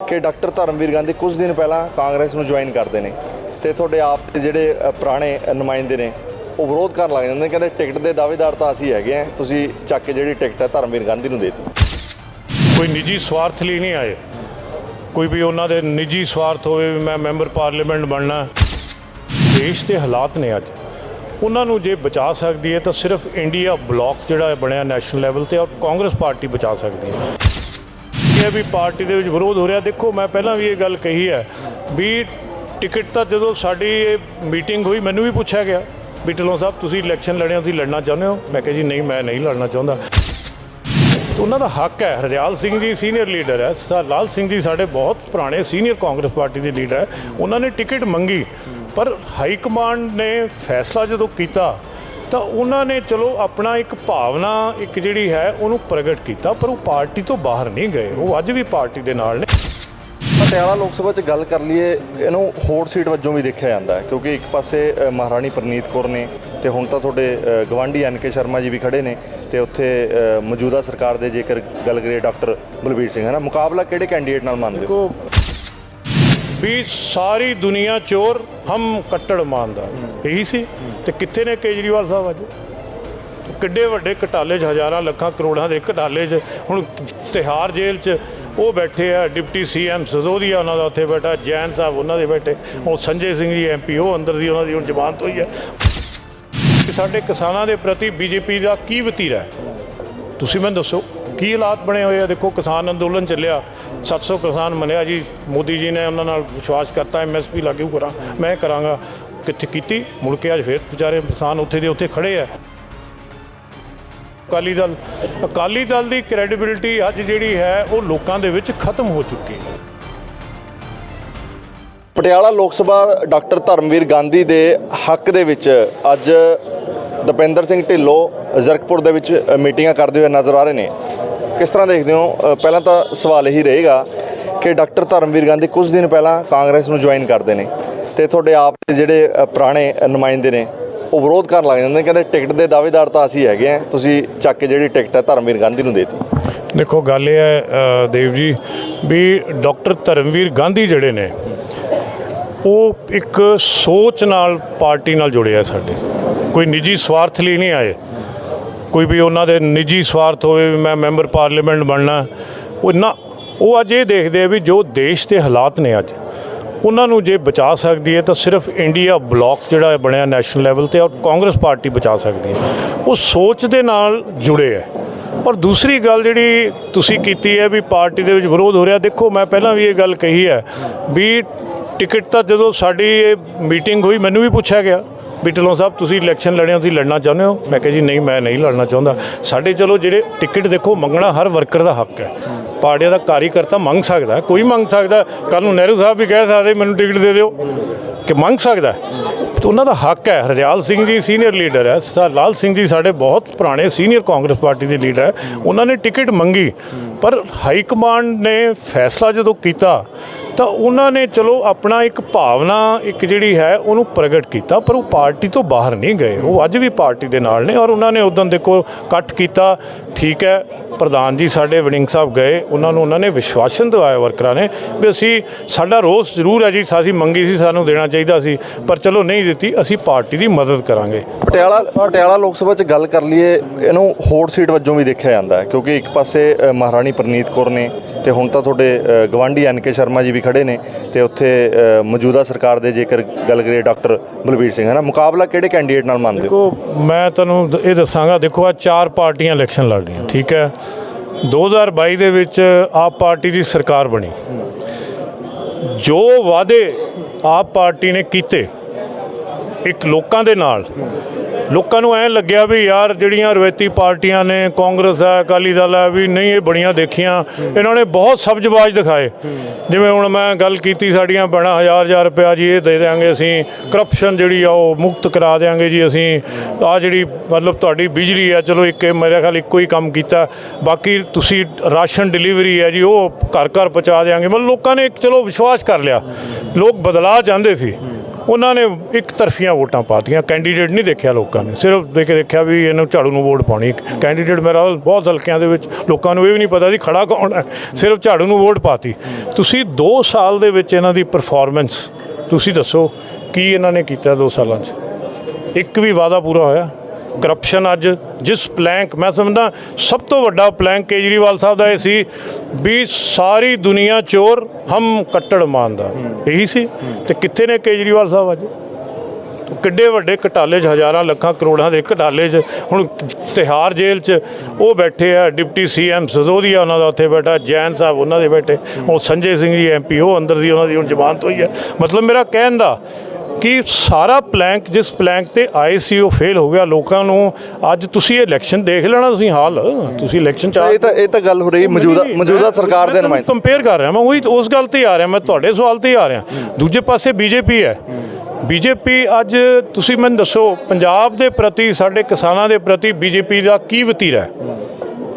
ਕਿ ਡਾਕਟਰ ਧਰਮਵੀਰ ਗਾਂਧੀ ਕੁਝ ਦਿਨ ਪਹਿਲਾਂ ਕਾਂਗਰਸ ਨੂੰ ਜੁਆਇਨ ਕਰਦੇ ਨੇ ਤੇ ਤੁਹਾਡੇ ਆਪ ਦੇ ਜਿਹੜੇ ਪੁਰਾਣੇ ਨੁਮਾਇੰਦੇ ਨੇ, ਉਹ ਵਿਰੋਧ ਕਰਨ ਲੱਗ ਜਾਂਦੇ ਨੇ, ਕਹਿੰਦੇ ਟਿਕਟ ਦੇ ਦਾਅਵੇਦਾਰ ਤਾਂ ਅਸੀਂ ਹੈਗੇ ਆ, ਤੁਸੀਂ ਚੱਕ ਕੇ ਜਿਹੜੀ ਟਿਕਟ ਹੈ ਧਰਮਵੀਰ ਗਾਂਧੀ ਨੂੰ ਦੇ ਦਿੱਤੀ ਕੋਈ ਨਿੱਜੀ ਸਵਾਰਥ ਲਈ ਨਹੀਂ ਆਏ। ਕੋਈ ਵੀ ਉਹਨਾਂ ਦੇ ਨਿੱਜੀ ਸਵਾਰਥ ਹੋਵੇ ਵੀ ਮੈਂ ਮੈਂਬਰ ਪਾਰਲੀਮੈਂਟ ਬਣਨਾ ਦੇਸ਼ ਦੇ ਹਾਲਾਤ ਨੇ ਅੱਜ। ਉਹਨਾਂ ਨੂੰ ਜੇ ਬਚਾ ਸਕਦੀ ਹੈ ਤਾਂ ਸਿਰਫ ਇੰਡੀਆ ਬਲਾਕ ਜਿਹੜਾ ਬਣਿਆ ਨੈਸ਼ਨਲ ਲੈਵਲ ਤੇ ਔਰ ਕਾਂਗਰਸ ਪਾਰਟੀ ਬਚਾ ਸਕਦੀ ਹੈ। ਇਹ ਵੀ ਪਾਰਟੀ ਦੇ ਵਿੱਚ ਵਿਰੋਧ ਹੋ ਰਿਹਾ। ਦੇਖੋ, ਮੈਂ ਪਹਿਲਾਂ ਵੀ ਇਹ ਗੱਲ ਕਹੀ ਹੈ ਵੀ ਟਿਕਟ ਤਾਂ ਜਦੋਂ ਸਾਡੀ ਇਹ ਮੀਟਿੰਗ ਹੋਈ, ਮੈਨੂੰ ਵੀ ਪੁੱਛਿਆ ਗਿਆ ਵੀ ਢਿੱਲੋਂ ਸਾਹਿਬ, ਤੁਸੀਂ ਇਲੈਕਸ਼ਨ ਲੜਿਆ, ਤੁਸੀਂ ਲੜਨਾ ਚਾਹੁੰਦੇ ਹੋ? ਮੈਂ ਕਿਹਾ ਜੀ, ਨਹੀਂ, ਮੈਂ ਨਹੀਂ ਲੜਨਾ ਚਾਹੁੰਦਾ। ਉਹਨਾਂ ਦਾ ਹੱਕ ਹੈ। ਹਰਦਿਆਲ ਸਿੰਘ ਜੀ ਸੀਨੀਅਰ ਲੀਡਰ ਹੈ। ਸਰ ਲਾਲ ਸਿੰਘ ਜੀ ਸਾਡੇ ਬਹੁਤ ਪੁਰਾਣੇ ਸੀਨੀਅਰ ਕਾਂਗਰਸ ਪਾਰਟੀ ਦੇ ਲੀਡਰ ਹੈ। ਉਹਨਾਂ ਨੇ ਟਿਕਟ ਮੰਗੀ, ਪਰ ਹਾਈ ਕਮਾਂਡ ਨੇ ਫੈਸਲਾ ਜਦੋਂ ਕੀਤਾ ਤਾਂ ਉਹਨਾਂ ਨੇ ਚਲੋ ਆਪਣਾ ਇੱਕ ਭਾਵਨਾ ਇੱਕ ਜਿਹੜੀ ਹੈ ਉਹਨੂੰ ਪ੍ਰਗਟ ਕੀਤਾ ਪਰ ਉਹ ਪਾਰਟੀ ਤੋਂ ਬਾਹਰ ਨਹੀਂ ਗਏ। ਉਹ ਅੱਜ ਵੀ ਪਾਰਟੀ ਦੇ ਨਾਲ ਨੇ। ਪਟਿਆਲਾ ਲੋਕ ਸਭਾ 'ਚ ਗੱਲ ਕਰ ਲਈਏ ਇਹਨੂੰ ਹੋਰ ਸੀਟ ਵਜੋਂ ਵੀ ਦੇਖਿਆ ਜਾਂਦਾ ਹੈ ਕਿਉਂਕਿ ਇੱਕ ਪਾਸੇ ਮਹਾਰਾਣੀ ਪ੍ਰਨੀਤ ਕੌਰ ਨੇ ਤੇ ਹੁਣ ਤਾਂ ਤੁਹਾਡੇ ਗਵਾਂਢੀ ਐਨ ਕੇ ਸ਼ਰਮਾ ਜੀ ਵੀ ਖੜੇ ਨੇ ਤੇ ਉੱਥੇ ਮੌਜੂਦਾ ਸਰਕਾਰ ਦੇ ਜੇਕਰ ਗੱਲ ਕਰੀਏ ਡਾਕਟਰ ਬਲਬੀਰ ਸਿੰਘ ਹੈ ਨਾ? ਮੁਕਾਬਲਾ ਕਿਹੜੇ ਕੈਂਡੀਡੇਟ ਨਾਲ ਮੰਨਦੇ ਹੋ? ਵੀ ਸਾਰੀ ਦੁਨੀਆ ਚੋਰ ਹਮ ਕੱਟੜ ਇਮਾਨਦਾਰ ਇਹੀ ਸੀ। ਤੇ ਕਿੱਥੇ ਨੇ ਕੇਜਰੀਵਾਲ ਸਾਹਿਬ ਅੱਜ? ਕਿੱਡੇ ਵੱਡੇ ਘਟਾਲੇ 'ਚ, ਹਜ਼ਾਰਾਂ ਲੱਖਾਂ ਕਰੋੜਾਂ ਦੇ ਘਟਾਲੇ 'ਚ, ਹੁਣ ਤਿਹਾਰ ਜੇਲ੍ਹ 'ਚ ਉਹ ਬੈਠੇ ਆ, ਡਿਪਟੀ ਸੀਐਮ ਸਜ਼ੋਦੀਆ ਉਹਨਾਂ ਦਾ ਉੱਥੇ ਬੈਠਾ, ਜੈਨ ਸਾਹਿਬ ਉਹਨਾਂ ਦੇ ਬੈਠੇ, ਉਹ ਸੰਜੇ ਸਿੰਘ ਜੀ ਐਮਪੀ ਉਹ ਅੰਦਰ ਦੀ ਉਹਨਾਂ ਦੀ ਹੁਣ ਜ਼ਮਾਨਤ ਹੋਈ ਹੈ। ਸਾਡੇ ਕਿਸਾਨਾਂ ਦੇ ਪ੍ਰਤੀ ਬੀਜੇਪੀ ਦਾ ਕੀ ਵਤੀਰਾ ਹੈ? ਤੁਸੀਂ ਮੈਨੂੰ ਦੱਸੋ, ਕੀ ਹਾਲਾਤ ਬਣੇ ਹੋਏ ਆ? ਦੇਖੋ, ਕਿਸਾਨ ਅੰਦੋਲਨ ਚੱਲਿਆ। 700 ਕਿਸਾਨ ਮੰਨਿਆ ਜੀ, ਮੋਦੀ ਜੀ ਨੇ ਉਹਨਾਂ ਨਾਲ ਵਿਸ਼ਵਾਸ ਕਰਤਾ ਐਮਐਸਪੀ ਲਾਗੂ ਕਰਾਂ, ਮੈਂ ਕਰਾਂਗਾ। ਕਿੱਥੇ ਕੀਤੀ? ਮੁੜ ਕੇ ਅੱਜ ਫੇਰ ਵਿਚਾਰੇ ਕਿਸਾਨ ਉੱਥੇ ਦੇ ਉੱਥੇ ਖੜੇ ਆ। ਅਕਾਲੀ ਦਲ ਅਕਾਲੀ ਦਲ ਦੀ ਕ੍ਰੈਡੀਬਿਲਿਟੀ ਅੱਜ ਜਿਹੜੀ ਹੈ, ਉਹ ਲੋਕਾਂ ਦੇ ਵਿੱਚ ਖਤਮ ਹੋ ਚੁੱਕੀ ਹੈ। ਪਟਿਆਲਾ ਲੋਕ ਸਭਾ ਡਾਕਟਰ ਧਰਮਵੀਰ ਗਾਂਧੀ ਦੇ ਹੱਕ ਦੇ ਵਿੱਚ ਅੱਜ ਦਪਿੰਦਰ ਸਿੰਘ ਢਿੱਲੋਂ ਜ਼ਰਕਪੁਰ ਦੇ ਵਿੱਚ ਮੀਟਿੰਗਾਂ ਕਰਦੇ ਹੋਏ ਨਜ਼ਰ ਆ ਰਹੇ ਨੇ। ਕਿਸ ਤਰ੍ਹਾਂ ਦੇਖਦੇ ਹੋ? ਪਹਿਲਾਂ ਤਾਂ ਸਵਾਲ ਇਹੀ ਰਹੇਗਾ ਕਿ ਡਾਕਟਰ ਧਰਮਵੀਰ ਗਾਂਧੀ ਕੁਝ ਦਿਨ ਪਹਿਲਾਂ ਕਾਂਗਰਸ ਨੂੰ ਜੁਆਇਨ ਕਰਦੇ ਨੇ ਤੇ ਤੁਹਾਡੇ ਆਪ ਦੇ ਜਿਹੜੇ ਪੁਰਾਣੇ ਨੁਮਾਇੰਦੇ ਨੇ, ਉਹ ਵਿਰੋਧ ਕਰਨ ਲੱਗ ਜਾਂਦੇ ਨੇ, ਕਹਿੰਦੇ ਟਿਕਟ ਦੇ ਦਾਅਵੇਦਾਰ ਤਾਂ ਅਸੀਂ ਹੈਗੇ ਆ, ਤੁਸੀਂ ਚੱਕ ਕੇ ਜਿਹੜੀ ਟਿਕਟ ਹੈ ਧਰਮਵੀਰ ਗਾਂਧੀ ਨੂੰ ਦੇ ਦਿੱਤੀ। ਦੇਖੋ, ਗੱਲ ਇਹ ਹੈ ਦੇਵ ਜੀ, ਵੀ ਡਾਕਟਰ ਧਰਮਵੀਰ ਗਾਂਧੀ ਜਿਹੜੇ ਨੇ, ਉਹ ਇੱਕ ਸੋਚ ਨਾਲ, ਪਾਰਟੀ ਨਾਲ ਜੁੜੇ ਆ ਸਾਡੇ। ਕੋਈ ਨਿੱਜੀ ਸਵਾਰਥ ਲਈ ਨਹੀਂ ਆਏ। ਕੋਈ ਵੀ ਉਹਨਾਂ ਦੇ ਨਿੱਜੀ ਸਵਾਰਥ ਹੋਵੇ ਵੀ ਮੈਂ ਮੈਂਬਰ ਪਾਰਲੀਮੈਂਟ ਬਣਨਾ, ਉਹ ਨਾ ਉਹ ਅੱਜ ਇਹ ਦੇਖਦੇ ਆ ਵੀ ਜੋ ਦੇਸ਼ ਦੇ ਹਾਲਾਤ ਨੇ ਅੱਜ, ਉਹਨਾਂ ਨੂੰ ਜੇ ਬਚਾ ਸਕਦੀ ਹੈ ਤਾਂ ਸਿਰਫ ਇੰਡੀਆ ਬਲਾਕ ਜਿਹੜਾ ਬਣਿਆ ਨੈਸ਼ਨਲ ਲੈਵਲ ਤੇ ਔਰ ਕਾਂਗਰਸ ਪਾਰਟੀ ਬਚਾ ਸਕਦੀ ਹੈ। ਉਹ ਸੋਚ ਦੇ ਨਾਲ ਜੁੜੇ ਹੈ। ਔਰ ਦੂਸਰੀ ਗੱਲ ਜਿਹੜੀ ਤੁਸੀਂ ਕੀਤੀ ਹੈ ਵੀ ਪਾਰਟੀ ਦੇ ਵਿੱਚ ਵਿਰੋਧ ਹੋ ਰਿਹਾ, ਦੇਖੋ ਮੈਂ ਪਹਿਲਾਂ ਵੀ ਇਹ ਗੱਲ ਕਹੀ ਹੈ ਵੀ ਟਿਕਟ ਤਾਂ ਜਦੋਂ ਸਾਡੀ ਇਹ ਮੀਟਿੰਗ ਹੋਈ, ਮੈਨੂੰ ਵੀ ਪੁੱਛਿਆ ਗਿਆ। ਵੀ ਢਿੱਲੋਂ ਸਾਹਿਬ, ਤੁਸੀਂ ਇਲੈਕਸ਼ਨ ਲੜਿਆ ਤੁਸੀਂ ਲੜਨਾ ਚਾਹੁੰਦੇ ਹੋ? ਮੈਂ ਕਿਹਾ ਜੀ, ਨਹੀਂ, ਮੈਂ ਨਹੀਂ ਲੜਨਾ ਚਾਹੁੰਦਾ। ਸਾਡੇ ਚਲੋ ਜਿਹੜੇ ਟਿਕਟ ਦੇਖੋ, ਮੰਗਣਾ ਹਰ ਵਰਕਰ ਦਾ ਹੱਕ ਹੈ। ਪਾਰਟੀਆਂ ਦਾ ਕਾਰੀਕਰਤਾ ਮੰਗ ਸਕਦਾ ਕੋਈ ਮੰਗ ਸਕਦਾ ਕੱਲ ਨੂੰ ਨਹਿਰੂ ਸਾਹਿਬ ਵੀ ਕਹਿ ਸਕਦੇ, ਮੈਨੂੰ ਟਿਕਟ ਦੇ ਦਿਓ। ਕਿ ਮੰਗ ਸਕਦਾ ਹੈ। ਤੇ ਉਹਨਾਂ ਦਾ ਹੱਕ ਹੈ। ਹਰਦਿਆਲ ਸਿੰਘ ਜੀ ਸੀਨੀਅਰ ਲੀਡਰ ਹੈ। ਸਰ ਲਾਲ ਸਿੰਘ ਜੀ ਸਾਡੇ ਬਹੁਤ ਪੁਰਾਣੇ ਸੀਨੀਅਰ ਕਾਂਗਰਸ ਪਾਰਟੀ ਦੇ ਲੀਡਰ ਹੈ। ਉਹਨਾਂ ਨੇ ਟਿਕਟ ਮੰਗੀ। ਪਰ ਹਾਈ ਕਮਾਂਡ ਨੇ ਫੈਸਲਾ ਜਦੋਂ ਕੀਤਾ ਤਾਂ ਉਹਨਾਂ ਨੇ ਚਲੋ ਆਪਣਾ ਇੱਕ ਭਾਵਨਾ ਇੱਕ ਜਿਹੜੀ ਹੈ ਉਹਨੂੰ ਪ੍ਰਗਟ ਕੀਤਾ ਪਰ ਉਹ ਪਾਰਟੀ ਤੋਂ ਬਾਹਰ ਨਹੀਂ ਗਏ। ਉਹ ਅੱਜ ਵੀ ਪਾਰਟੀ ਦੇ ਨਾਲ ਨੇ ਔਰ ਉਹਨਾਂ ਨੇ ਉਦੋਂ ਦੇਖੋ ਕੱਟ ਕੀਤਾ। ਠੀਕ ਹੈ ਪ੍ਰਧਾਨ ਜੀ ਸਾਡੇ ਵੜਿੰਗ ਸਾਹਿਬ ਗਏ ਉਹਨਾਂ ਨੂੰ ਉਹਨਾਂ ਨੇ ਵਿਸ਼ਵਾਸਨ ਦਿਵਾਇਆ ਵਰਕਰਾਂ ਨੇ ਵੀ ਅਸੀਂ ਸਾਡਾ ਰੋਸ ਜ਼ਰੂਰ ਹੈ ਜੀ ਅਸੀਂ ਮੰਗੀ ਸੀ ਸਾਨੂੰ ਦੇਣਾ ਚਾਹੀਦਾ ਸੀ ਪਰ ਚਲੋ ਨਹੀਂ ਦਿੱਤੀ ਅਸੀਂ ਪਾਰਟੀ ਦੀ ਮਦਦ ਕਰਾਂਗੇ। ਪਟਿਆਲਾ ਪਟਿਆਲਾ ਲੋਕ ਸਭਾ 'ਚ ਗੱਲ ਕਰ ਲਈਏ ਇਹਨੂੰ ਹੋਰ ਸੀਟ ਵਜੋਂ ਵੀ ਦੇਖਿਆ ਜਾਂਦਾ ਹੈ ਕਿਉਂਕਿ ਇੱਕ ਪਾਸੇ ਮਹਾਰਾਣੀ ਪ੍ਰਨੀਤ ਕੌਰ ਨੇ ਤੇ ਹੁਣ ਤਾਂ ਤੁਹਾਡੇ ਅ, ਗਵਾਂਢੀ ਐਨ ਕੇ ਸ਼ਰਮਾ ਜੀ ਵੀ ਖੜੇ ਨੇ ਤੇ ਉੱਥੇ ਮੌਜੂਦਾ ਸਰਕਾਰ ਦੇ ਜੇਕਰ ਗੱਲ ਕਰੀਏ ਡਾਕਟਰ ਬਲਬੀਰ ਸਿੰਘ ਹੈ ਨਾ ਮੁਕਾਬਲਾ ਕਿਹੜੇ ਕੈਂਡੀਡੇਟ ਨਾਲ ਮੰਨਦੇ ਹੋ? ਦੇਖੋ, ਮੈਂ ਤੁਹਾਨੂੰ ਇਹ ਦੱਸਾਂਗਾ, ਦੇਖੋ ਆ ਚਾਰ ਪਾਰਟੀਆਂ ਇਲੈਕਸ਼ਨ ਲੜ ਰਹੀਆਂ, ਠੀਕ ਹੈ? 2022 ਦੇ ਵਿੱਚ ਆਪ ਪਾਰਟੀ ਦੀ ਸਰਕਾਰ ਬਣੀ। ਜੋ ਵਾਅਦੇ ਆਪ ਪਾਰਟੀ ਨੇ ਕੀਤੇ, ਇੱਕ ਲੋਕਾਂ ਦੇ ਨਾਲ ਲੋਕਾਂ ਨੂੰ ਐਂ ਲੱਗਿਆ ਵੀ ਯਾਰ ਜਿਹੜੀਆਂ ਰਵਾਇਤੀ ਪਾਰਟੀਆਂ ਨੇ, ਕਾਂਗਰਸ ਹੈ, ਅਕਾਲੀ ਦਲ ਹੈ, ਵੀ ਨਹੀਂ ਇਹ ਬੜੀਆਂ ਦੇਖੀਆਂ। ਇਹਨਾਂ ਨੇ ਬਹੁਤ ਸਬਜ਼ਬਾਜ਼ ਦਿਖਾਏ। ਜਿਵੇਂ ਹੁਣ ਮੈਂ ਗੱਲ ਕੀਤੀ ਸਾਡੀਆਂ ਬਣਾ ਹਜ਼ਾਰ ਹਜ਼ਾਰ ਰੁਪਇਆ ਜੀ ਇਹ ਦੇ ਦਿਆਂਗੇ ਅਸੀਂ ਕਰਪਸ਼ਨ ਜਿਹੜੀ ਆ ਉਹ ਮੁਕਤ ਕਰਾ ਦਿਆਂਗੇ ਜੀ ਅਸੀਂ। ਆ ਜਿਹੜੀ ਮਤਲਬ ਤੁਹਾਡੀ ਬਿਜਲੀ ਆ ਚਲੋ ਇੱਕ ਇਹ ਮੇਰੇ ਖਿਆਲ ਇੱਕੋ ਹੀ ਕੰਮ ਕੀਤਾ। ਬਾਕੀ ਤੁਸੀਂ ਰਾਸ਼ਨ ਡਿਲੀਵਰੀ ਹੈ ਜੀ, ਉਹ ਘਰ ਘਰ ਪਹੁੰਚਾ ਦਿਆਂਗੇ। ਮਤਲਬ ਲੋਕਾਂ ਨੇ ਇੱਕ ਚਲੋ ਵਿਸ਼ਵਾਸ ਕਰ ਲਿਆ। ਲੋਕ ਬਦਲਾਅ ਚਾਹੁੰਦੇ ਸੀ। ਉਹਨਾਂ ਨੇ ਇੱਕ ਤਰਫੀਆਂ ਵੋਟਾਂ ਪਾਤੀਆਂ ਕੈਂਡੀਡੇਟ ਨਹੀਂ ਦੇਖਿਆ ਲੋਕਾਂ ਨੇ। ਸਿਰਫ ਦੇਖ ਦੇਖਿਆ ਵੀ ਇਹਨੂੰ ਝਾੜੂ ਨੂੰ ਵੋਟ ਪਾਉਣੀ। ਕੈਂਡੀਡੇਟ ਮੇਰਾ ਬਹੁਤ ਹਲਕਿਆਂ ਦੇ ਵਿੱਚ ਲੋਕਾਂ ਨੂੰ ਇਹ ਵੀ ਨਹੀਂ ਪਤਾ ਸੀ ਖੜਾ ਕੌਣ ਹੈ। ਸਿਰਫ ਝਾੜੂ ਨੂੰ ਵੋਟ ਪਾਤੀ। ਤੁਸੀਂ 2 ਸਾਲ ਦੇ ਵਿੱਚ ਇਹਨਾਂ ਦੀ ਪਰਫਾਰਮੈਂਸ ਤੁਸੀਂ ਦੱਸੋ, ਕੀ ਇਹਨਾਂ ਨੇ ਕੀਤਾ 2 ਸਾਲਾਂ 'ਚ? ਇੱਕ ਵੀ ਵਾਅਦਾ ਪੂਰਾ ਹੋਇਆ? ਕਰਪਸ਼ਨ ਅੱਜ ਜਿਸ ਪਲੈਂਕ ਮੈਂ ਸਮਝਦਾ ਸਭ ਤੋਂ ਵੱਡਾ ਪਲੈਂਕ ਕੇਜਰੀਵਾਲ ਸਾਹਿਬ ਦਾ ਇਹ ਸੀ ਵੀ ਸਾਰੀ ਦੁਨੀਆ ਚੋਰ ਹਮ ਕੱਟੜ ਇਮਾਨਦਾਰ ਇਹੀ ਸੀ। ਤੇ ਕਿੱਥੇ ਨੇ ਕੇਜਰੀਵਾਲ ਸਾਹਿਬ ਅੱਜ? ਕਿੱਡੇ ਵੱਡੇ ਘਟਾਲੇ 'ਚ, ਹਜ਼ਾਰਾਂ ਲੱਖਾਂ ਕਰੋੜਾਂ ਦੇ ਘਟਾਲੇ 'ਚ, ਹੁਣ ਤਿਹਾਰ ਜੇਲ੍ਹ 'ਚ ਉਹ ਬੈਠੇ ਆ, ਡਿਪਟੀ ਸੀਐਮ ਸਜ਼ੋਦੀਆ ਉਹਨਾਂ ਦਾ ਉੱਥੇ ਬੈਠਾ, ਜੈਨ ਸਾਹਿਬ ਉਹਨਾਂ ਦੇ ਬੈਠੇ ਉਹ ਸੰਜੇ ਸਿੰਘ ਜੀ ਐਮਪੀ, ਉਹ ਅੰਦਰ ਸੀ ਉਹਨਾਂ ਦੀ ਹੁਣ ਜ਼ਮਾਨਤ ਹੋਈ ਹੈ। ਮਤਲਬ ਮੇਰਾ ਕਹਿਣ ਦਾ ਕਿ ਸਾਰਾ ਪਲੈਂਕ ਜਿਸ ਪਲੈਂਕ ਤੇ ਆਏ ਸੀ ਉਹ ਫੇਲ ਹੋ ਗਿਆ ਲੋਕਾਂ ਨੂੰ। ਅੱਜ ਤੁਸੀਂ ਇਲੈਕਸ਼ਨ ਦੇਖ ਲੈਣਾ ਤੁਸੀਂ ਹਾਲ। ਤੁਸੀਂ ਇਲੈਕਸ਼ਨ ਚ ਇਹ ਤਾਂ ਇਹ ਤਾਂ ਗੱਲ ਹੋ ਰਹੀ ਮੌਜੂਦਾ ਮੌਜੂਦਾ ਸਰਕਾਰ ਦੇ ਨੁਮਾਇੰਦੇ। ਕੰਪੇਅਰ ਕਰ ਰਿਹਾ ਮੈਂ ਉਹੀ ਉਸ ਗੱਲ ਤੇ ਆ ਰਿਹਾ ਮੈਂ ਤੁਹਾਡੇ ਸਵਾਲ ਤੇ ਆ ਰਿਹਾ। ਦੂਜੇ ਪਾਸੇ ਬੀਜੇਪੀ ਹੈ। ਬੀਜੇਪੀ ਅੱਜ ਤੁਸੀਂ ਮੈਨੂੰ ਦੱਸੋ ਪੰਜਾਬ ਦੇ ਪ੍ਰਤੀ ਸਾਡੇ ਕਿਸਾਨਾਂ ਦੇ ਪ੍ਰਤੀ ਬੀਜੇਪੀ ਦਾ ਕੀ ਵਤੀਰਾ ਹੈ?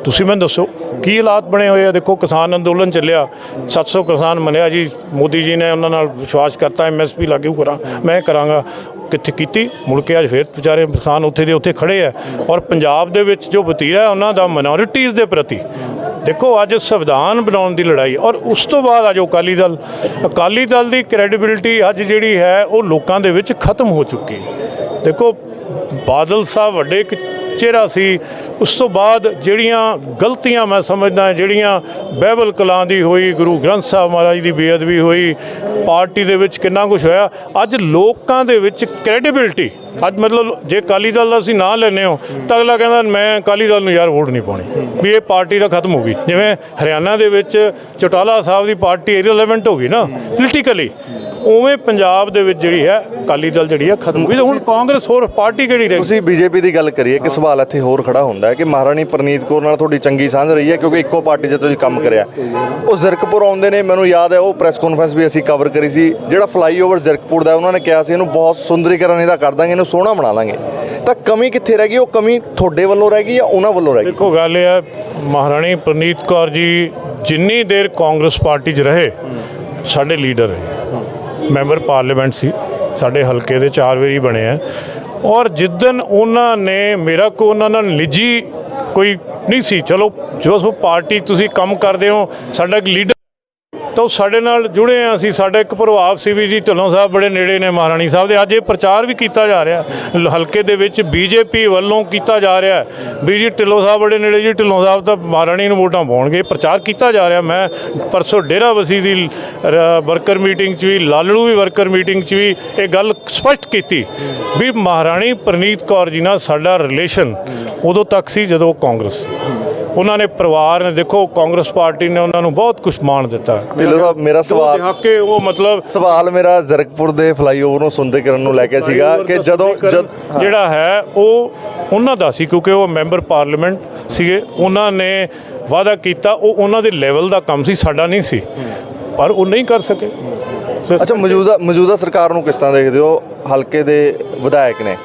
ਤੁਸੀਂ ਮੈਨੂੰ ਦੱਸੋ, ਕੀ ਹਾਲਾਤ ਬਣੇ ਹੋਏ ਆ? ਦੇਖੋ, ਕਿਸਾਨ ਅੰਦੋਲਨ ਚੱਲਿਆ 700 ਕਿਸਾਨ ਮੰਨਿਆ ਜੀ, ਮੋਦੀ ਜੀ ਨੇ ਉਹਨਾਂ ਨਾਲ ਵਿਸ਼ਵਾਸ ਕਰਤਾ ਐਮਐਸਪੀ ਲਾਗੂ ਕਰਾਂ, ਮੈਂ ਕਰਾਂਗਾ। ਕਿੱਥੇ ਕੀਤੀ? ਮੁੜ ਕੇ ਅੱਜ ਫੇਰ ਵਿਚਾਰੇ ਕਿਸਾਨ ਉੱਥੇ ਦੇ ਉੱਥੇ ਖੜੇ ਆ। ਔਰ ਪੰਜਾਬ ਦੇ ਵਿੱਚ ਜੋ ਵਤੀਰਾ ਉਹਨਾਂ ਦਾ ਮਿਨੋਰਿਟੀਜ਼ ਦੇ ਪ੍ਰਤੀ। ਦੇਖੋ, ਅੱਜ ਸੰਵਿਧਾਨ ਬਣਾਉਣ ਦੀ ਲੜਾਈ, ਔਰ ਉਸ ਤੋਂ ਬਾਅਦ ਅੱਜ ਅਕਾਲੀ ਦਲ ਅਕਾਲੀ ਦਲ ਦੀ ਕ੍ਰੈਡੀਬਿਲਿਟੀ ਅੱਜ ਜਿਹੜੀ ਹੈ, ਉਹ ਲੋਕਾਂ ਦੇ ਵਿੱਚ ਖਤਮ ਹੋ ਚੁੱਕੀ। ਦੇਖੋ, ਬਾਦਲ ਸਾਹਿਬ ਵੱਡੇ ਇੱਕ ਚਿਹਰਾ ਸੀ ਉਸ ਤੋਂ ਬਾਅਦ ਜਿਹੜੀਆਂ ਗਲਤੀਆਂ ਮੈਂ ਸਮਝਦਾ, ਜਿਹੜੀਆਂ ਬਾਈਬਲ ਕਲਾਂ ਦੀ ਹੋਈ, ਗੁਰੂ ਗ੍ਰੰਥ ਸਾਹਿਬ ਮਹਾਰਾਜ ਦੀ ਬੇਅਦਬੀ ਹੋਈ, ਪਾਰਟੀ ਦੇ ਵਿੱਚ ਕਿੰਨਾ ਕੁਝ ਹੋਇਆ, ਅੱਜ ਲੋਕਾਂ ਦੇ ਵਿੱਚ ਕ੍ਰੈਡੀਬਿਲਟੀ ਅੱਜ ਮਤਲਬ ਜੇ ਅਕਾਲੀ ਦਲ ਦਾ ਅਸੀਂ ਨਾਂ ਲੈਨੇ ਹੋ, ਤਾਂ ਅਗਲਾ ਕਹਿੰਦਾ, ਮੈਂ ਅਕਾਲੀ ਦਲ ਨੂੰ ਯਾਰ ਵੋਟ ਨਹੀਂ ਪਾਉਣੀ। ਵੀ ਇਹ ਪਾਰਟੀ ਦਾ ਖਤਮ ਹੋ ਗਈ। ਜਿਵੇਂ ਹਰਿਆਣਾ ਦੇ ਵਿੱਚ ਚੌਟਾਲਾ ਸਾਹਿਬ ਦੀ ਪਾਰਟੀ ਇਰੈਲੇਵੈਂਟ ਹੋ ਗਈ ਨਾ ਪੋਲੀਟੀਕਲੀ ਉਵੇਂ ਪੰਜਾਬ ਦੇ ਵਿੱਚ ਜਿਹੜੀ ਹੈ ਅਕਾਲੀ ਦਲ ਜਿਹੜੀ ਹੈ ਖਤਮ ਹੋ ਗਈ। ਤੇ ਹੁਣ ਕਾਂਗਰਸ ਹੋਰ ਪਾਰਟੀ ਕਿਹੜੀ ਰਹੀ ਤੁਸੀਂ ਬੀਜੇਪੀ ਦੀ ਗੱਲ ਕਰੀਏ ਕਿ ਸਵਾਲ ਇੱਥੇ ਹੋਰ ਖੜਾ ਹੁੰਦਾ ਹੈ ਕਿ ਮਹਾਰਾਣੀ ਪ੍ਰਨੀਤ ਕੌਰ ਨਾਲ ਤੁਹਾਡੀ ਚੰਗੀ ਸਾਂਝ ਰਹੀ ਹੈ ਕਿਉਂਕਿ ਇੱਕੋ ਪਾਰਟੀ 'ਚ ਤੁਸੀਂ ਕੰਮ ਕਰਿਆ। ਉਹ ਜ਼ਰਕਪੁਰ ਆਉਂਦੇ ਨੇ ਮੈਨੂੰ ਯਾਦ ਹੈ ਉਹ ਪ੍ਰੈਸ ਕਾਨਫਰੰਸ ਵੀ ਅਸੀਂ ਕਵਰ ਕਰੀ ਸੀ। ਜਿਹੜਾ ਫਲਾਈਓਵਰ ਜ਼ਰਕਪੁਰ ਦਾ ਉਹਨਾਂ ਨੇ ਕਿਹਾ ਸੀ ਇਹਨੂੰ ਬਹੁਤ ਸੁੰਦਰੀਕਰਨ ਇਹਦਾ ਕਰ ਦਾਂਗੇ ਇਹਨੂੰ ਸੋਹਣਾ ਬਣਾ ਲਾਂਗੇ ਤਾਂ ਕਮੀ ਕਿੱਥੇ ਰਹਿ ਗਈ? ਉਹ ਕਮੀ ਤੁਹਾਡੇ ਵੱਲੋਂ ਰਹਿ ਗਈ ਜਾਂ ਉਹਨਾਂ ਵੱਲੋਂ ਰਹਿ ਗਈ? ਦੇਖੋ ਗੱਲ ਇਹ ਹੈ ਮਹਾਰਾਣੀ ਪ੍ਰਨੀਤ ਕੌਰ ਜੀ ਜਿੰਨੀ ਦੇਰ ਕਾਂਗਰਸ ਪਾਰਟੀ 'ਚ ਰਹੇ ਸਾਡੇ ਲੀਡਰ ਰਹੇ। ਮੈਂਬਰ ਪਾਰਲੀਮੈਂਟ ਸੀ, ਸਾਡੇ ਹਲਕੇ ਦੇ ਚਾਰ ਵਾਰੀ ਬਣੇ ਆ। ਔਰ ਜਿੱਦਨ ਉਹਨਾਂ ਨੇ ਮੇਰਾ ਕੋ ਉਹਨਾਂ ਨਾਲ ਨਿੱਜੀ ਕੋਈ ਨਹੀਂ ਸੀ, ਚਲੋ ਜੋ ਪਾਰਟੀ ਤੁਸੀਂ ਕੰਮ ਕਰਦੇ ਹੋ, ਸਾਡਾ ਇੱਕ ਲੀਡਰ ਤਾਂ ਉਹ ਸਾਡੇ ਨਾਲ ਜੁੜੇ ਆ ਅਸੀਂ। ਸਾਡਾ ਇੱਕ ਪ੍ਰਭਾਵ ਸੀ ਵੀ ਜੀ, ਢਿੱਲੋਂ ਸਾਹਿਬ ਬੜੇ ਨੇੜੇ ਨੇ ਮਹਾਰਾਣੀ ਸਾਹਿਬ ਦੇ। ਅੱਜ ਇਹ ਪ੍ਰਚਾਰ ਵੀ ਕੀਤਾ ਜਾ ਰਿਹਾ। ਹਲਕੇ ਦੇ ਵਿੱਚ ਬੀਜੇਪੀ ਵੱਲੋਂ ਕੀਤਾ ਜਾ ਰਿਹਾ। ਹੈ ਵੀ ਜੀ, ਢਿੱਲੋਂ ਸਾਹਿਬ ਬੜੇ ਨੇੜੇ ਜੀ। ਢਿੱਲੋਂ ਸਾਹਿਬ ਤਾਂ ਮਹਾਰਾਣੀ ਨੂੰ ਵੋਟਾਂ ਪਾਉਣਗੇ। ਪ੍ਰਚਾਰ ਕੀਤਾ ਜਾ ਰਿਹਾ। ਮੈਂ ਪਰਸੋਂ ਡੇਰਾ ਬਸੀ ਦੀ ਵਰਕਰ ਮੀਟਿੰਗ 'ਚ ਵੀ, ਲਾਲੜੂ ਵੀ ਵਰਕਰ ਮੀਟਿੰਗ 'ਚ ਵੀ ਇਹ ਗੱਲ ਸਪਸ਼ਟ ਕੀਤੀ ਵੀ ਮਹਾਰਾਣੀ ਪ੍ਰਨੀਤ ਕੌਰ ਜੀ ਨਾਲ ਸਾਡਾ ਰਿਲੇਸ਼ਨ ਉਦੋਂ ਤੱਕ ਸੀ ਜਦੋਂ ਕਾਂਗਰਸ ਉਹਨਾਂ ਨੇ ਪਰਿਵਾਰ ਨੇ ਦੇਖੋ ਕਾਂਗਰਸ ਪਾਰਟੀ ਨੇ ਉਹਨਾਂ ਨੂੰ ਬਹੁਤ ਕੁਝ ਮਾਣ ਦਿੱਤਾ। ਢਿੱਲੋਂ ਸਾਹਿਬ ਮੇਰਾ ਸਵਾਲ ਸਵਾਲ ਕੇ ਉਹ ਮਤਲਬ ਸਵਾਲ ਮੇਰਾ ਜ਼ਰਕਪੁਰ ਦੇ ਫਲਾਈਓਵਰ ਨੂੰ ਸੁੰਦਰੀਕਰਨ ਨੂੰ ਲੈ ਕੇ ਸੀਗਾ ਕਿ ਜਦੋਂ ਜਿਹੜਾ ਹੈ ਉਹ ਉਹਨਾਂ ਦਾ ਸੀ ਕਿਉਂਕਿ ਉਹ ਮੈਂਬਰ ਪਾਰਲੀਮੈਂਟ ਸੀਗੇ। ਉਹਨਾਂ ਨੇ ਵਾਅਦਾ ਕੀਤਾ ਉਹ ਉਹਨਾਂ ਦੇ ਲੈਵਲ ਦਾ ਕੰਮ ਸੀ ਸਾਡਾ ਨਹੀਂ ਸੀ। ਪਰ ਉਹ ਨਹੀਂ ਕਰ ਸਕੇ। ਅੱਛਾ ਮੌਜੂਦਾ ਮੌਜੂਦਾ ਸਰਕਾਰ ਨੂੰ ਕਿਸ ਤਰ੍ਹਾਂ ਦੇਖਦੇ ਹੋ? ਹਲਕੇ ਦੇ ਵਿਧਾਇਕ ਨੇ।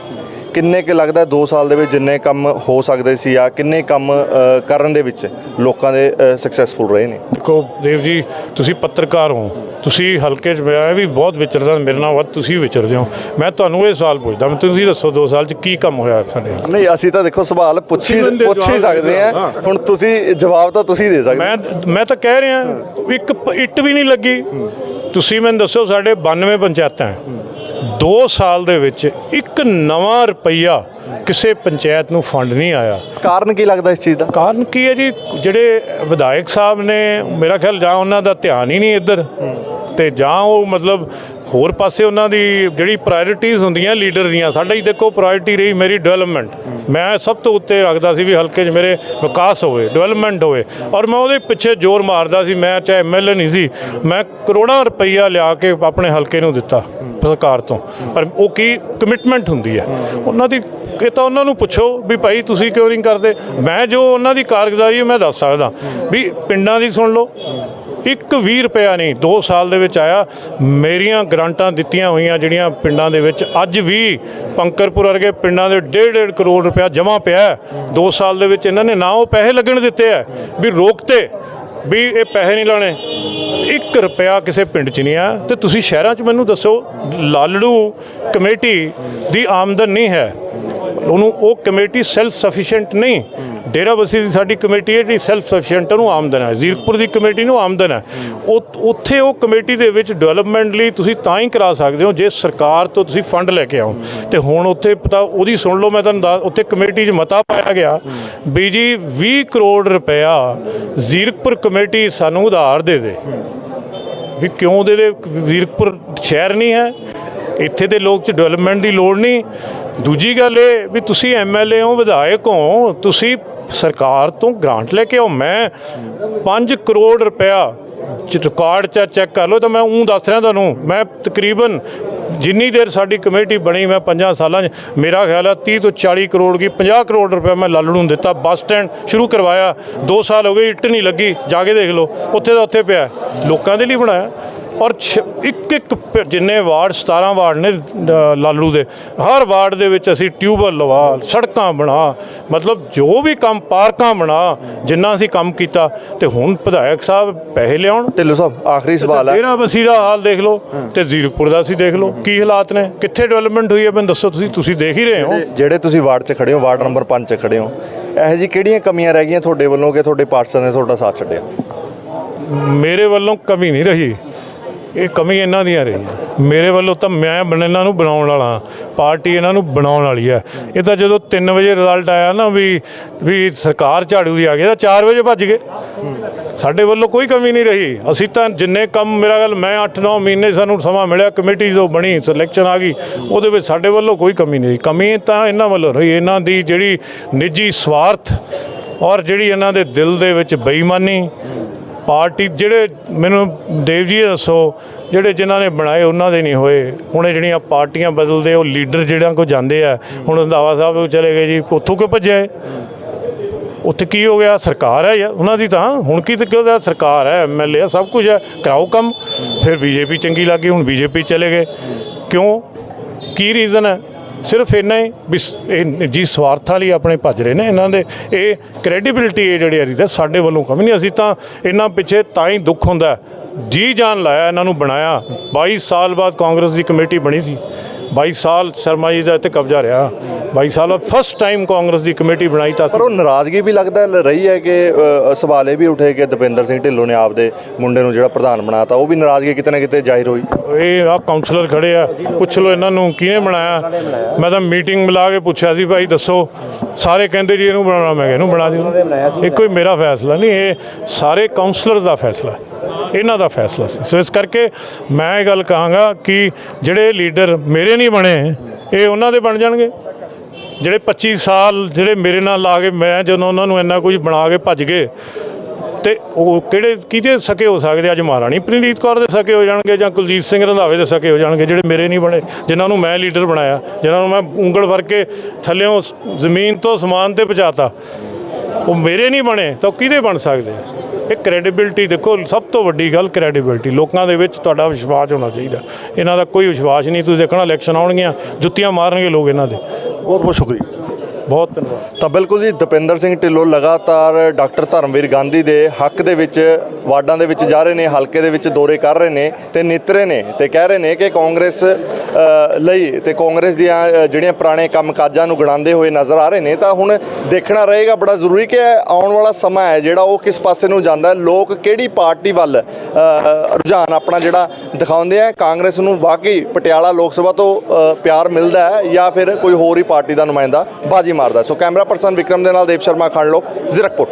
ਕਿੰਨੇ ਕੁ ਲੱਗਦਾ 2 ਸਾਲ ਦੇ ਵਿੱਚ ਜਿੰਨੇ ਕੰਮ ਹੋ ਸਕਦੇ ਸੀ ਆ ਕਿੰਨੇ ਕੰਮ ਅ, ਕਰਨ ਦੇ ਵਿੱਚ ਲੋਕਾਂ ਦੇ ਸਕਸੈਸਫੁਲ ਰਹੇ ਨੇ? ਦੇਖੋ ਦੇਵ ਜੀ ਤੁਸੀਂ ਪੱਤਰਕਾਰ ਹੋ। ਤੁਸੀਂ ਹਲਕੇ 'ਚ ਮੈਂ ਵੀ ਬਹੁਤ ਵਿਚਰਦਾ ਮੇਰੇ ਨਾਲ ਵੱਧ ਤੁਸੀਂ ਵਿਚਰਦੇ ਹੋ। ਮੈਂ ਤੁਹਾਨੂੰ ਇਹ ਸਵਾਲ ਪੁੱਛਦਾ ਮੈਂ ਤੁਸੀਂ ਦੱਸੋ 2 ਸਾਲ 'ਚ ਕੀ ਕੰਮ ਹੋਇਆ ਸਾਡੇ ਨਾਲ? ਨਹੀਂ ਅਸੀਂ ਤਾਂ ਦੇਖੋ ਸਵਾਲ ਪੁੱਛ ਹੀ ਪੁੱਛ ਹੀ ਜਵਾਬ ਸਕਦੇ ਆ ਹਾਂ। ਹੁਣ ਤੁਸੀਂ ਜਵਾਬ ਤਾਂ ਤੁਸੀਂ ਦੇ ਸਕਦੇ ਮੈਂ ਮੈਂ ਤਾਂ ਕਹਿ ਰਿਹਾ ਇੱਕ ਪ- ਇੱਟ ਵੀ ਨਹੀਂ ਲੱਗੀ। ਤੁਸੀਂ ਮੈਨੂੰ ਦੱਸੋ ਸਾਡੇ 92 ਪੰਚਾਇਤਾਂ ਹੈ। 2 ਸਾਲ ਦੇ ਵਿੱਚ ਇੱਕ ਨਵਾਂ ਰੁਪਈਆ ਕਿਸੇ ਪੰਚਾਇਤ ਨੂੰ ਫੰਡ ਨਹੀਂ ਆਇਆ। ਕਾਰਨ ਕੀ ਲੱਗਦਾ ਇਸ ਚੀਜ਼ ਦਾ? ਕਾਰਨ ਕੀ ਹੈ ਜੀ? ਜਿਹੜੇ ਵਿਧਾਇਕ ਸਾਹਿਬ ਨੇ ਮੇਰਾ ਖਿਆਲ ਜਾਂ ਉਹਨਾਂ ਦਾ ਧਿਆਨ ਹੀ ਨਹੀਂ ਇੱਧਰ। ਤੇ ਜਾਂ ਉਹ ਮਤਲਬ ਹੋਰ ਪਾਸੇ ਉਹਨਾਂ ਦੀ ਜਿਹੜੀ ਪ੍ਰਾਇੋਰਟੀਜ਼ ਹੁੰਦੀਆਂ ਲੀਡਰ ਦੀਆਂ ਸਾਡਾ ਹੀ ਦੇਖੋ ਪ੍ਰਾਇੋਰਟੀ ਰਹੀ ਮੇਰੀ ਡਿਵੈਲਪਮੈਂਟ ਮੈਂ ਸਭ ਤੋਂ ਉੱਤੇ ਰੱਖਦਾ ਸੀ ਵੀ ਹਲਕੇ 'ਚ ਮੇਰੇ ਵਿਕਾਸ ਹੋਵੇ ਡਿਵੈਲਪਮੈਂਟ ਹੋਵੇ। ਔਰ ਮੈਂ ਉਹਦੇ ਪਿੱਛੇ ਜ਼ੋਰ ਮਾਰਦਾ ਸੀ ਮੈਂ ਚਾਹੇ ਐਮਐਲਏ ਨਹੀਂ ਸੀ ਮੈਂ ਕਰੋੜਾਂ ਰੁਪਈਆ ਲਿਆ ਕੇ ਆਪਣੇ ਹਲਕੇ ਨੂੰ ਦਿੱਤਾ। ਸਰਕਾਰ ਤੋਂ। ਪਰ ਉਹ ਕੀ ਕਮਿਟਮੈਂਟ ਹੁੰਦੀ ਹੈ? ਉਹਨਾਂ ਦੀ, ਇਹ ਤਾਂ ਉਹਨਾਂ ਨੂੰ ਪੁੱਛੋ ਵੀ ਭਾਈ ਤੁਸੀਂ ਕਿਉਂ ਨਹੀਂ ਕਰਦੇ? ਮੈਂ ਜੋ ਉਹਨਾਂ ਦੀ ਕਾਰਗੁਜ਼ਾਰੀ ਮੈਂ ਦੱਸ ਸਕਦਾ। ਵੀ ਪਿੰਡਾਂ ਦੀ ਸੁਣ ਲਓ, ਇੱਕ 20 ਰੁਪਿਆ ਨਹੀਂ 2 ਸਾਲ ਦੇ ਵਿੱਚ ਆਇਆ, ਮੇਰੀਆਂ ਗ੍ਰਾਂਟਾਂ ਦਿੱਤੀਆਂ ਹੋਈਆਂ ਜਿਹੜੀਆਂ ਪਿੰਡਾਂ ਦੇ ਵਿੱਚ। ਅੱਜ ਵੀ ਪੰਕਰਪੁਰ ਵਰਗੇ ਪਿੰਡਾਂ ਦੇ 1.5 ਕਰੋੜ ਰੁਪਇਆ ਜਮ੍ਹਾਂ ਪਿਆ 2 ਸਾਲ ਦੇ ਵਿੱਚ ਇਹਨਾਂ ਨੇ ਨਾ ਉਹ ਪੈਸੇ ਲੱਗਣ ਦਿੱਤੇ ਆ ਵੀ ਰੋਕਤੇ। ਵੀ ਇਹ ਪੈਸੇ ਨਹੀਂ ਲਾਣੇ 1 ਰੁਪਿਆ ਕਿਸੇ ਪਿੰਡ 'ਚ ਨਹੀਂ ਆ। ਤੇ ਤੁਸੀਂ ਸ਼ਹਿਰਾਂ 'ਚ ਮੈਨੂੰ ਦੱਸੋ, ਲਾਲੜੂ ਕਮੇਟੀ ਦੀ ਆਮਦਨ ਨਹੀਂ ਹੈ। ਉਹਨੂੰ ਉਹ ਕਮੇਟੀ ਸੈਲਫ ਸਫੀਸ਼ੀਐਂਟ ਨਹੀਂ ਡੇਰਾਬਸੀ ਦੀ ਸਾਡੀ ਕਮੇਟੀ ਹੈ ਜਿਹੜੀ ਸੈਲਫ ਸਫੀਸ਼ੀਐਂਟ ਨੂੰ ਆਮਦਨ ਹੈ। ਜ਼ੀਰਕਪੁਰ ਦੀ ਕਮੇਟੀ ਨੂੰ ਆਮਦਨ ਹੈ। ਉਹ ਉੱਥੇ ਉਹ ਕਮੇਟੀ ਦੇ ਵਿੱਚ ਡਿਵੈਲਪਮੈਂਟ ਲਈ ਤੁਸੀਂ ਤਾਂ ਹੀ ਕਰਾ ਸਕਦੇ ਹੋ ਜੇ ਸਰਕਾਰ ਤੋਂ ਤੁਸੀਂ ਫੰਡ ਲੈ ਕੇ ਆਓ। ਤੇ ਹੁਣ ਉੱਥੇ ਪਤਾ ਉਹਦੀ ਸੁਣ ਲਓ, ਮੈਂ ਤੁਹਾਨੂੰ ਦੱਸ ਉੱਥੇ ਕਮੇਟੀ 'ਚ ਮਤਾ ਪਾਇਆ ਗਿਆ ਵੀ ਜੀ 20 ਕਰੋੜ ਰੁਪਇਆ ਜ਼ੀਰਕਪੁਰ ਕਮੇਟੀ ਸਾਨੂੰ ਉਧਾਰ ਦੇ ਦੇ। ਵੀ ਕਿਉਂ ਦੇ ਦੇ? ਵੀਰਪੁਰ ਸ਼ਹਿਰ ਨਹੀਂ ਹੈ। ਇੱਥੇ ਦੇ ਲੋਕ ਚ ਡਿਵੈਲਪਮੈਂਟ ਦੀ ਲੋੜ ਨਹੀਂ। ਦੂਜੀ ਗੱਲ ਇਹ ਵੀ ਤੁਸੀਂ ਐਮਐਲਏ ਹੋ, ਵਿਧਾਇਕ ਹੋ, ਤੁਸੀਂ ਸਰਕਾਰ ਤੋਂ ਗ੍ਰਾਂਟ ਲੈ ਕੇ ਆਓ। ਮੈਂ 5 ਕਰੋੜ ਰੁਪਇਆ ਰਿਕਾਰਡ ਚ ਚੈੱਕ ਕਰ ਲਓ ਤਾਂ ਮੈਂ ਉਹ ਦੱਸ ਰਿਹਾ ਤੁਹਾਨੂੰ, ਮੈਂ ਤਕਰੀਬਨ ਜਿੰਨੀ ਦੇਰ ਸਾਡੀ ਕਮੇਟੀ ਬਣੀ ਮੈਂ 5 ਸਾਲਾਂ 'ਚ, ਮੇਰਾ ਖਿਆਲ ਹੈ 30 ਤੋਂ 40 ਕਰੋੜ ਕੀ 50 ਕਰੋੜ ਰੁਪਏ ਮੈਂ ਲਾਲੂ ਨੂੰ ਦਿੱਤਾ, ਬੱਸ ਸਟੈਂਡ ਸ਼ੁਰੂ ਕਰਵਾਇਆ 2 ਸਾਲ ਹੋ ਗਏ, ਇੱਟ ਨਹੀਂ ਲੱਗੀ, ਜਾ ਕੇ ਦੇਖ ਲਓ, ਉੱਥੇ ਦਾ ਉੱਥੇ ਪਿਆ, ਲੋਕਾਂ ਦੇ ਲਈ ਬਣਾਇਆ। ਔਰ ਇੱਕ ਇੱਕ ਜਿੰਨੇ ਵਾਰਡ 17 ਵਾਰਡ ਨੇ ਲਾਲੂ ਦੇ ਹਰ ਵਾਰਡ ਦੇ ਵਿੱਚ ਅਸੀਂ ਟਿਊਬਲ ਲਵਾ ਸੜਕਾਂ ਬਣਾ ਮਤਲਬ ਜੋ ਵੀ ਕੰਮ ਪਾਰਕਾਂ ਬਣਾ ਜਿੰਨਾ ਅਸੀਂ ਕੰਮ ਕੀਤਾ ਤੇ ਹੁਣ ਵਿਧਾਇਕ ਸਾਹਿਬ ਪੈਸੇ ਲਿਆਉਣ। ਢਿੱਲੋਂ ਸਾਹਿਬ ਆਖਰੀ ਸਵਾਲ ਹੈ। ਬਸੀ ਦਾ ਹਾਲ ਦੇਖ ਲਓ ਤੇ ਜ਼ੀਰਕਪੁਰ ਦਾ ਅਸੀਂ ਦੇਖ ਲਓ ਕੀ ਹਾਲਾਤ ਨੇ ਕਿੱਥੇ ਡਿਵੈਲਪਮੈਂਟ ਹੋਈ ਹੈ ਮੈਨੂੰ ਦੱਸੋ ਤੁਸੀਂ ਤੁਸੀਂ ਦੇਖ ਹੀ ਰਹੇ ਹੋ। ਜਿਹੜੇ ਤੁਸੀਂ ਵਾਰਡ 'ਚ ਖੜੇ ਹੋ ਵਾਰਡ ਨੰਬਰ 5 'ਚ ਖੜੇ ਹੋ ਇਹੋ ਜੀ ਕਿਹੜੀਆਂ ਕਮੀਆਂ ਰਹਿ ਗਈਆਂ ਤੁਹਾਡੇ ਵੱਲੋਂ ਕਿ ਤੁਹਾਡੇ ਪਾਰਟਨਰ ਨੇ ਤੁਹਾਡਾ ਸਾਥ ਛੱਡਿਆ? ਮੇਰੇ ਵੱਲੋਂ ਕਮੀ ਨਹੀਂ ਰਹੀ। ਇਹ ਕਮੀ ਇਹਨਾਂ ਦੀਆਂ ਰਹੀਆਂ। ਮੇਰੇ ਵੱਲੋਂ ਤਾਂ ਮੈਂ ਬਣ- ਇਹਨਾਂ ਨੂੰ ਬਣਾਉਣ ਵਾਲਾ ਪਾਰਟੀ ਇਹਨਾਂ ਨੂੰ ਬਣਾਉਣ ਵਾਲੀ ਹੈ। ਇਹ ਤਾਂ ਜਦੋਂ 3 ਵਜੇ ਰਿਜ਼ਲਟ ਆਇਆ ਨਾ ਵੀ ਵੀ ਸਰਕਾਰ ਝਾੜੂ ਦੀ ਆ ਗਈ ਤਾਂ 4 ਵਜੇ ਭੱਜ ਗਏ। ਸਾਡੇ ਵੱਲੋਂ ਕੋਈ ਕਮੀ ਨਹੀਂ ਰਹੀ। ਅਸੀਂ ਤਾਂ ਜਿੰਨੇ ਕੰਮ ਮੇਰਾ ਗੱਲ ਮੈਂ 8-9 ਮਹੀਨੇ ਸਾਨੂੰ ਸਮਾਂ ਮਿਲਿਆ, ਕਮੇਟੀ ਜੋ ਬਣੀ ਸਿਲੈਕਸ਼ਨ ਆ ਗਈ, ਉਹਦੇ ਵਿੱਚ ਸਾਡੇ ਵੱਲੋਂ ਕੋਈ ਕਮੀ ਨਹੀਂ ਰਹੀ। ਕਮੀ ਤਾਂ ਇਹਨਾਂ ਵੱਲੋਂ ਰਹੀ। ਇਹਨਾਂ ਦੀ ਜਿਹੜੀ ਨਿੱਜੀ ਸਵਾਰਥ ਔਰ ਜਿਹੜੀ ਇਹਨਾਂ ਦੇ ਦਿਲ ਦੇ ਵਿੱਚ ਬੇਈਮਾਨੀ ਪਾਰਟੀ ਜਿਹੜੇ ਮੈਨੂੰ ਦੇਵ ਜੀ ਦੱਸੋ, ਜਿਹੜੇ ਜਿਨ੍ਹਾਂ ਨੇ ਬਣਾਏ ਉਹਨਾਂ ਦੇ ਨਹੀਂ ਹੋਏ। ਹੁਣ ਇਹ ਜਿਹੜੀਆਂ ਪਾਰਟੀਆਂ ਬਦਲਦੇ, ਉਹ ਲੀਡਰ ਜਿਹੜਿਆਂ ਕੋ ਜਾਂਦੇ ਆ, ਹੁਣ ਰੰਧਾਵਾ ਸਾਹਿਬ ਚਲੇ ਗਏ ਜੀ, ਉੱਥੋਂ ਕਿਉਂ ਭੱਜਿਆ ਇਹ? ਉੱਥੇ ਕੀ ਹੋ ਗਿਆ? ਸਰਕਾਰ ਹੈ ਯਾਰ, ਉਹਨਾਂ ਦੀ ਤਾਂ। ਹੁਣ ਕੀ ਤੇ ਕਿਉਂ ਦਾ ਸਰਕਾਰ ਹੈ? ਐਮਐਲਏ ਹੈ, ਸਭ ਕੁਝ ਹੈ। ਕਰਾਓ ਕੰਮ। ਫਿਰ ਬੀਜੇਪੀ ਚੰਗੀ ਲੱਗੀ, ਹੁਣ ਬੀਜੇਪੀ ਚਲੇ ਗਏ। ਕਿਉਂ? ਕੀ ਰੀਜ਼ਨ ਹੈ? ਸਿਰਫ ਇੰਨਾ ਹੀ ਵੀ ਇਹ ਜੀ ਸਵਾਰਥਾਂ ਲਈ ਆਪਣੇ ਭੱਜ ਰਹੇ ਨੇ ਇਹਨਾਂ ਦੇ। ਇਹ ਕ੍ਰੈਡੀਬਿਲਿਟੀ ਇਹ ਜਿਹੜੀ ਆ ਰਹੀ ਸਾਡੇ ਵੱਲੋਂ ਕਮੀ ਨਹੀਂ। ਅਸੀਂ ਤਾਂ ਇਹਨਾਂ ਪਿੱਛੇ ਤਾਂ ਹੀ ਦੁੱਖ ਹੁੰਦਾ। ਹੈ। ਜੀ ਜਾਨ ਲਾਇਆ, ਇਹਨਾਂ ਨੂੰ ਬਣਾਇਆ। 22 ਸਾਲ ਬਾਅਦ ਕਾਂਗਰਸ ਦੀ ਕਮੇਟੀ ਬਣੀ ਸੀ। 22 ਸਾਲ ਸ਼ਰਮਾ ਜੀ ਦਾ ਇੱਥੇ ਕਬਜ਼ਾ ਰਿਹਾ। 22 ਸਾਲ ਫਸਟ ਟਾਈਮ ਕਾਂਗਰਸ ਦੀ ਕਮੇਟੀ ਬਣਾਈ ਤਾਂ ਪਰ ਉਹ ਨਾਰਾਜ਼ਗੀ ਵੀ ਲੱਗਦਾ ਹੈ ਰਹੀ ਹੈ ਕਿ ਸਵਾਲ ਇਹ ਵੀ ਉੱਠੇ ਕਿ ਦਵਿੰਦਰ ਸਿੰਘ ਢਿੱਲੋਂ ਨੇ ਆਪਦੇ ਮੁੰਡੇ ਨੂੰ ਜਿਹੜਾ ਪ੍ਰਧਾਨ ਬਣਾਤਾ ਉਹ ਵੀ ਨਾਰਾਜ਼ਗੀ ਕਿਤੇ ਨਾ ਕਿਤੇ ਜ਼ਾਹਿਰ ਹੋਈ। ਇਹ ਆ ਕਾਉਂਸਲਰ ਖੜੇ ਆ। ਪੁੱਛ ਲਓ ਇਹਨਾਂ ਨੂੰ ਕਿਹਨੇ ਬਣਾਇਆ। ਮੈਂ ਤਾਂ ਮੀਟਿੰਗ ਮਿਲਾ ਕੇ ਪੁੱਛਿਆ ਸੀ ਭਾਈ ਦੱਸੋ। ਸਾਰੇ ਕਹਿੰਦੇ ਜੀ ਇਹਨੂੰ ਬਣਾਉਣਾ ਮੈਂ ਕਿਹਾ ਇਹਨੂੰ ਬਣਾ ਦਿਓ। ਇਹ ਕੋਈ ਮੇਰਾ ਫੈਸਲਾ ਨਹੀਂ ਇਹ ਸਾਰੇ ਕਾਉਂਸਲਰ ਦਾ ਫੈਸਲਾ। ਹੈ। ਇਹਨਾਂ ਦਾ ਫੈਸਲਾ ਸੀ। ਸੋ ਇਸ ਕਰਕੇ ਮੈਂ ਇਹ ਗੱਲ ਕਹਾਂਗਾ ਕਿ ਜਿਹੜੇ ਲੀਡਰ ਮੇਰੇ ਨਹੀਂ ਬਣੇ, ਇਹ ਉਹਨਾਂ ਦੇ ਬਣ ਜਾਣਗੇ। ਜਿਹੜੇ 25 ਸਾਲ ਜਿਹੜੇ ਮੇਰੇ ਨਾਲ ਲਾ ਕੇ ਮੈਂ ਜਦੋਂ ਉਹਨਾਂ ਨੂੰ ਇੰਨਾ ਕੁਝ ਬਣਾ ਕੇ ਭੱਜ ਗਏ, ਤੇ ਉਹ ਕਿਹੜੇ ਕਿਹਦੇ ਸਕੇ ਹੋ ਸਕਦੇ? ਅੱਜ ਮਹਾਰਾਣੀ ਪ੍ਰਨੀਤ ਕੌਰ ਦੇ ਸਕੇ ਹੋ ਜਾਣਗੇ ਜਾਂ ਕੁਲਜੀਤ ਸਿੰਘ ਰੰਧਾਵੇ ਦੇ ਸਕੇ ਹੋ ਜਾਣਗੇ, ਜਿਹੜੇ ਮੇਰੇ ਨਹੀਂ ਬਣੇ, ਜਿਨ੍ਹਾਂ ਨੂੰ ਮੈਂ ਲੀਡਰ ਬਣਾਇਆ, ਜਿਨ੍ਹਾਂ ਨੂੰ ਮੈਂ ਉਂਗਲ ਵਰ ਕੇ ਥੱਲਿਓਂ ਜ਼ਮੀਨ ਤੋਂ ਸਮਾਨ ਤੇ ਪਹੁੰਚਾਤਾ। ਉਹ ਮੇਰੇ ਨਹੀਂ ਬਣੇ, ਤਾਂ ਉਹ ਕਿਹਦੇ ਬਣ ਸਕਦੇ? ਇਹ ਕ੍ਰੈਡੀਬਿਲਟੀ ਦੇਖੋ, ਸਭ ਤੋਂ ਵੱਡੀ ਗੱਲ ਕ੍ਰੈਡੀਬਿਲਟੀ ਲੋਕਾਂ ਦੇ ਵਿੱਚ ਤੁਹਾਡਾ ਵਿਸ਼ਵਾਸ ਹੋਣਾ ਚਾਹੀਦਾ। ਇਹਨਾਂ ਦਾ ਕੋਈ ਵਿਸ਼ਵਾਸ ਨਹੀਂ, ਤੁਸੀਂ ਦੇਖਣਾ ਇਲੈਕਸ਼ਨ ਆਉਣਗੀਆਂ, ਜੁੱਤੀਆਂ ਮਾਰਨਗੇ ਲੋਕ ਇਹਨਾਂ ਦੇ। ਬਹੁਤ ਬਹੁਤ ਸ਼ੁਕਰੀਆ। ਬਹੁਤ ਧੰਨਵਾਦ। ਤਾਂ ਬਿਲਕੁਲ ਜੀ, ਦਪਿੰਦਰ ਸਿੰਘ ਢਿੱਲੋਂ ਲਗਾਤਾਰ ਡਾਕਟਰ ਧਰਮਵੀਰ ਗਾਂਧੀ ਦੇ ਹੱਕ ਦੇ ਵਿੱਚ ਵਾਰਡਾਂ ਦੇ ਵਿੱਚ ਜਾ ਰਹੇ ਨੇ, ਹਲਕੇ ਦੇ ਵਿੱਚ ਦੌਰੇ ਕਰ ਰਹੇ ਨੇ ਤੇ ਨਿਤਰੇ ਨੇ ਤੇ ਕਹਿ ਰਹੇ ਨੇ ਕਿ ਕਾਂਗਰਸ ਲਈ ਤੇ ਕਾਂਗਰਸ ਦੀਆਂ ਜਿਹੜੀਆਂ ਪੁਰਾਣੇ ਕੰਮਕਾਜਾਂ ਨੂੰ ਗਣਾਉਂਦੇ ਹੋਏ ਨਜ਼ਰ ਆ ਰਹੇ ਨੇ, ਤਾਂ ਹੁਣ ਦੇਖਣਾ ਰਹੇਗਾ, ਬੜਾ ਜ਼ਰੂਰੀ ਕਿ ਆਉਣ ਵਾਲਾ ਸਮਾਂ ਹੈ ਜਿਹੜਾ ਉਹ ਕਿਸ ਪਾਸੇ ਨੂੰ ਜਾਂਦਾ ਹੈ, ਲੋਕ ਕਿਹੜੀ ਪਾਰਟੀ ਵੱਲ ਰੁਝਾਨ ਆਪਣਾ ਜਿਹੜਾ ਦਿਖਾਉਂਦੇ ਆ, ਕਾਂਗਰਸ ਨੂੰ ਵਾਕਈ ਪਟਿਆਲਾ ਲੋਕ ਸਭਾ ਤੋਂ ਪਿਆਰ ਮਿਲਦਾ ਹੈ ਜਾਂ ਫਿਰ ਕੋਈ ਹੋਰ ਹੀ ਪਾਰਟੀ ਦਾ ਨੁਮਾਇੰਦਾ ਬਾਜੀ ਮਾਰਦਾ ਸੋ ਕੈਮਰਾ ਪਰਸਨ ਵਿਕਰਮ ਦੇ ਨਾਲ ਦੇਵ ਸ਼ਰਮਾ ਖਾਣ ਲੋਕ ਜ਼ੀਰਕਪੁਰ।